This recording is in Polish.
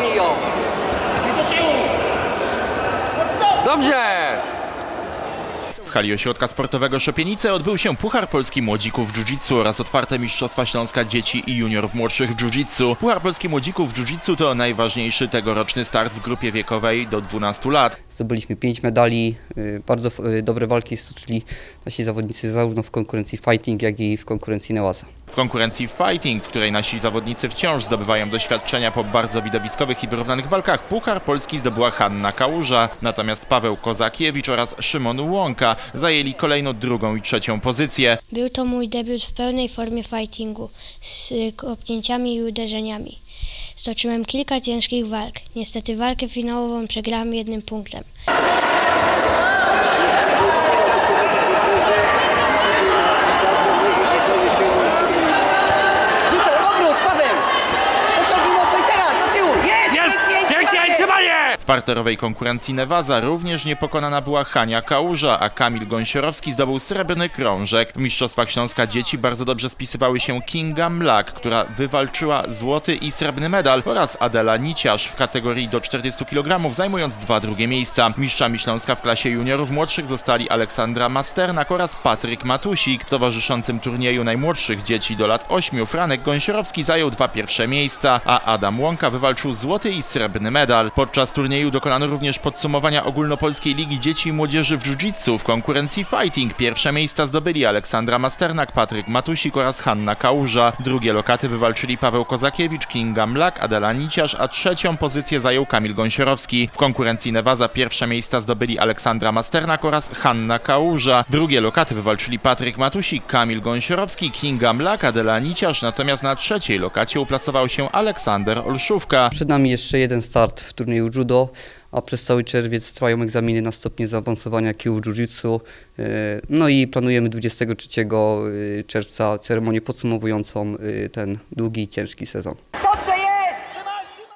ciągnij ją. Dobrze! W hali ośrodka sportowego Szopienice odbył się Puchar Polski Młodzików w Jiu-Jitsu oraz otwarte Mistrzostwa Śląska Dzieci i Juniorów Młodszych w Jiu-Jitsu. Puchar Polski Młodzików w Jiu-Jitsu to najważniejszy tegoroczny start w grupie wiekowej do 12 lat. Zdobyliśmy 5 medali, y, bardzo y, dobre walki stoczyli nasi zawodnicy zarówno w konkurencji fighting, jak i w konkurencji nełaza. W konkurencji fighting, w której nasi zawodnicy wciąż zdobywają doświadczenia po bardzo widowiskowych i wyrównanych walkach, Puchar Polski zdobyła Hanna Kałuża, natomiast Paweł Kozakiewicz oraz Szymon Łąka zajęli kolejno drugą i trzecią pozycję. Był to mój debiut w pełnej formie fightingu, z kopnięciami i uderzeniami. Stoczyłem kilka ciężkich walk. Niestety walkę finałową przegrałem jednym punktem. Parterowej konkurencji Newaza również niepokonana była Hania Kałuża, a Kamil Gąsiorowski zdobył srebrny krążek. W Mistrzostwach Śląska dzieci bardzo dobrze spisywały się Kinga Mlak, która wywalczyła złoty i srebrny medal oraz Adela Niciarz w kategorii do 40 kg, zajmując dwa drugie miejsca. Mistrzami Śląska w klasie juniorów młodszych zostali Aleksandra Masternak oraz Patryk Matusik. W towarzyszącym turnieju najmłodszych dzieci do lat 8 Franek Gąsiorowski zajął dwa pierwsze miejsca, a Adam Łąka wywalczył złoty i srebrny medal. Podczas turnieju dokonano również podsumowania ogólnopolskiej Ligi Dzieci i Młodzieży w Jiu-Jitsu. W konkurencji fighting pierwsze miejsca zdobyli Aleksandra Masternak, Patryk Matusik oraz Hanna Kałuża. Drugie lokaty wywalczyli Paweł Kozakiewicz, Kinga Mlak, Adela Niciarz, a trzecią pozycję zajął Kamil Gąsiorowski. W konkurencji Newaza pierwsze miejsca zdobyli Aleksandra Masternak oraz Hanna Kałuża. Drugie lokaty wywalczyli Patryk Matusik, Kamil Gąsiorowski, Kinga Mlak, Adela Niciarz, natomiast na trzeciej lokacie uplasował się Aleksander Olszówka. Przed nami jeszcze jeden start w turnieju judo, a przez cały czerwiec trwają egzaminy na stopnie zaawansowania kieł w jiu-jitsu. Y, No i planujemy 23 czerwca ceremonię podsumowującą y, ten długi i ciężki sezon.